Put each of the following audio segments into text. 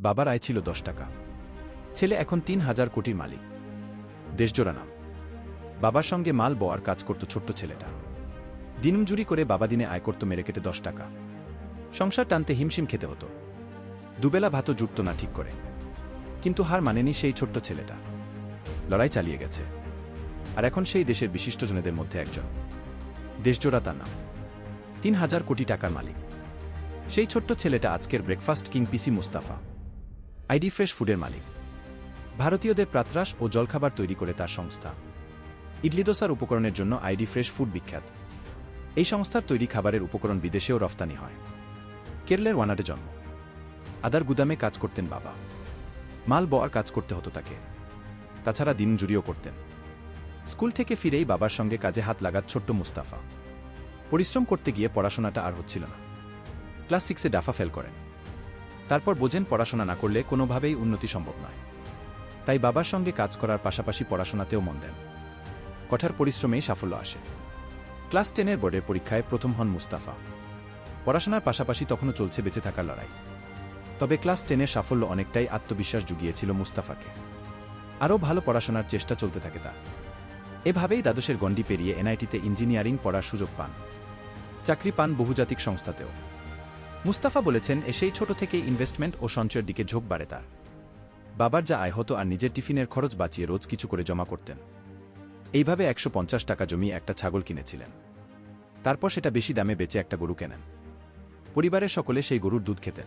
বাবার আয় ছিল দশ টাকা। ছেলে এখন তিন হাজার কোটির মালিক। দেশজোড়া নাম। বাবার সঙ্গে মাল বওয়ার কাজ করত ছোট্ট ছেলেটা। দিনমজুরি করে বাবা দিনে আয় করত মেরে কেটে দশ টাকা। সংসার টানতে হিমশিম খেতে হতো। দুবেলা ভাতও জুটত না ঠিক করে। কিন্তু হার মানেনি সেই ছোট্ট ছেলেটা। লড়াই চালিয়ে গেছে। আর এখন সেই দেশের বিশিষ্টজনেদের মধ্যে একজন। দেশজোড়া তার নাম। তিন হাজার কোটি টাকার মালিক। সেই ছোট্ট ছেলেটা আজকের breakfast king PC Mustafa ID fresh ফুডের মালিক। ভারতীয়দের প্রাতরাশ ও জলখাবার তৈরি করে তার সংস্থা। ইডলি দোসার উপকরণের জন্য আইডি ফ্রেশ ফুড বিখ্যাত। এই সংস্থার তৈরি খাবারের উপকরণ বিদেশেও রফতানি হয়। কেরলের ওয়ানাডে জন্ম। আদার গুদামে কাজ করতেন বাবা। মাল বওয়ার কাজ করতে হতো তাকে। তাছাড়া দিন জুড়িও করতেন। স্কুল থেকে ফিরেই বাবার সঙ্গে কাজে হাত লাগাত ছোট্ট মুস্তাফা। পরিশ্রম করতে গিয়ে পড়াশোনাটা আর হচ্ছিল না। ক্লাস সিক্সে ডাফা ফেল করেন। তারপর বোঝেন পড়াশোনা না করলে কোনোভাবেই উন্নতি সম্ভব নয়। তাই বাবার সঙ্গে কাজ করার পাশাপাশি পড়াশোনাতেও মন দেন। কঠার পরিশ্রমেই সাফল্য আসে। ক্লাস টেনের বোর্ডের পরীক্ষায় প্রথম হন মুস্তাফা। পড়াশোনার পাশাপাশি তখনও চলছে বেঁচে থাকার লড়াই। তবে ক্লাস টেনের সাফল্য অনেকটাই আত্মবিশ্বাস জুগিয়েছিল মুস্তাফাকে। আরও ভালো পড়াশোনার চেষ্টা চলতে থাকে তা এভাবেই দ্বাদশের গণ্ডি পেরিয়ে এনআইটিতে ইঞ্জিনিয়ারিং পড়ার সুযোগ পান। চাকরি পান বহুজাতিক সংস্থাতেও। মুস্তাফা বলেছেন, এ সেই ছোট থেকেই ইনভেস্টমেন্ট ও সঞ্চয়ের দিকে ঝোঁক বাড়ে তার। বাবার যা আয় হতো আর নিজের টিফিনের খরচ বাঁচিয়ে রোজ কিছু করে জমা করতেন। এইভাবে একশো পঞ্চাশ টাকা জমি একটা ছাগল কিনেছিলেন। তারপর সেটা বেশি দামে বেচে একটা গরু কেনেন। পরিবারের সকলে সেই গরুর দুধ খেতেন।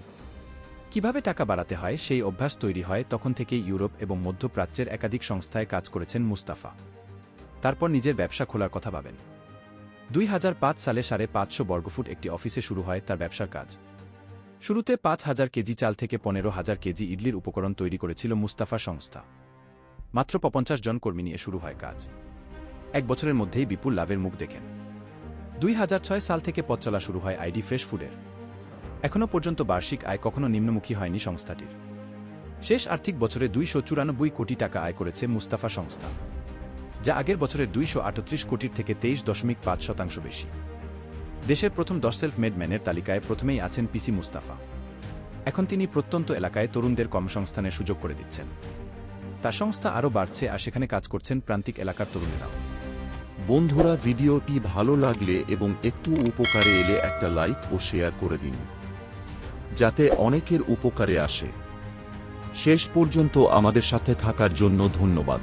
কীভাবে টাকা বাড়াতে হয়, সেই অভ্যাস তৈরি হয় তখন থেকেই ইউরোপ এবং মধ্যপ্রাচ্যের একাধিক সংস্থায় কাজ করেছেন মুস্তাফা। তারপর নিজের ব্যবসা খোলার কথা ভাবেন। দুই হাজার পাঁচ সালে সাড়ে পাঁচশো বর্গফুট একটি অফিসে শুরু হয় তার ব্যবসার কাজ। শুরুতে পাঁচ হাজার কেজি চাল থেকে পনেরো হাজার কেজি ইডলির উপকরণ তৈরি করেছিল মুস্তাফা সংস্থা। মাত্র পঞ্চাশ জন কর্মী নিয়ে শুরু হয় কাজ। এক বছরের মধ্যেই বিপুল লাভের মুখ দেখেন। দুই হাজার ছয় সাল থেকে পথ চলা শুরু হয় আইডি ফ্রেশ ফুডের। এখনও পর্যন্ত বার্ষিক আয় কখনো নিম্নমুখী হয়নি সংস্থাটির। শেষ আর্থিক বছরে দুইশো চুরানব্বই কোটি টাকা আয় করেছে মুস্তাফা সংস্থা। যা আগের বছরের দুইশো আটত্রিশ কোটির থেকে তেইশ দশমিক পাঁচ শতাংশ বেশি। দেশের প্রথম দশ সেলফ মেড ম্যানের তালিকায় প্রথমেই আছেন পিসি মুস্তাফা। এখন তিনি প্রত্যন্ত এলাকায় তরুণদের কর্মসংস্থানের সুযোগ করে দিচ্ছেন। তার সংস্থা আরও বাড়ছে আর সেখানে কাজ করছেন প্রান্তিক এলাকার তরুণেরাও। বন্ধুরা, ভিডিওটি ভালো লাগলে এবং একটু উপকারে এলে একটা লাইক ও শেয়ার করে দিন। যাতে অনেকের উপকারে আসে। শেষ পর্যন্ত আমাদের সাথে থাকার জন্য ধন্যবাদ।